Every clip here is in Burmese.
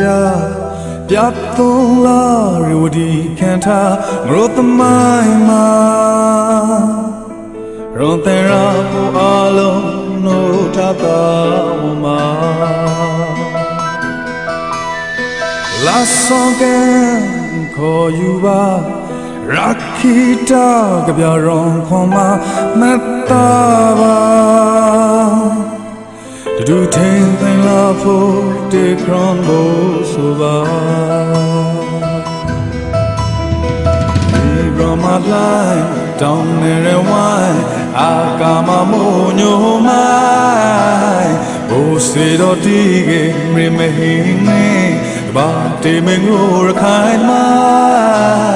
ကြပြတ်သုံးလာရဝဒီခံထားငရောသမိုင်းမှာရွန်တဲ့ရာကိုအလုံးနိုးထတာဝမှာ La songen call you ba Rakita ကပြရောင်ခွန်မမတ်တာပါ တူထိန်သိင်လာဖို့တေခရွန်ကိုဆိုပါဒီရမလိုင်းတောင်းနေရဝိုင်းအာကာမမို့ညိုမိုင်းဘိုးစေတော်တီးကမရမဟင်းနေဘာတေမငိုရခိုင်မိုင်း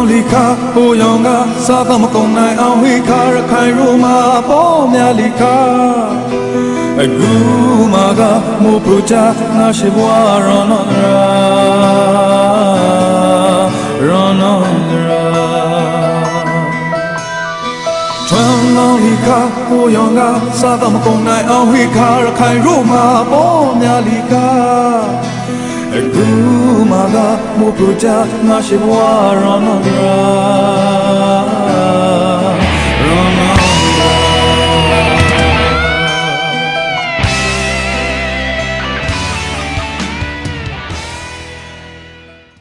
င်းလီခါဟိုယောင်ကစားတော့မကုန်နိုင်အောင်ဝိခါရခိုင်ရိုမာပေါ်များလီခါအခုမှာကမို့ပူချာငါရှိဘွားရောနော်ရာရောနော်ရာထွန်းလောင်းလီခါကိုယောင်ကစားတော့မကုန်နိုင်အောင်ဝိခါရခိုင်ရိုမာပေါ်များလီခါ အခုမှာကမို့ပူချာငါရှိဘွားရောနော်ရာ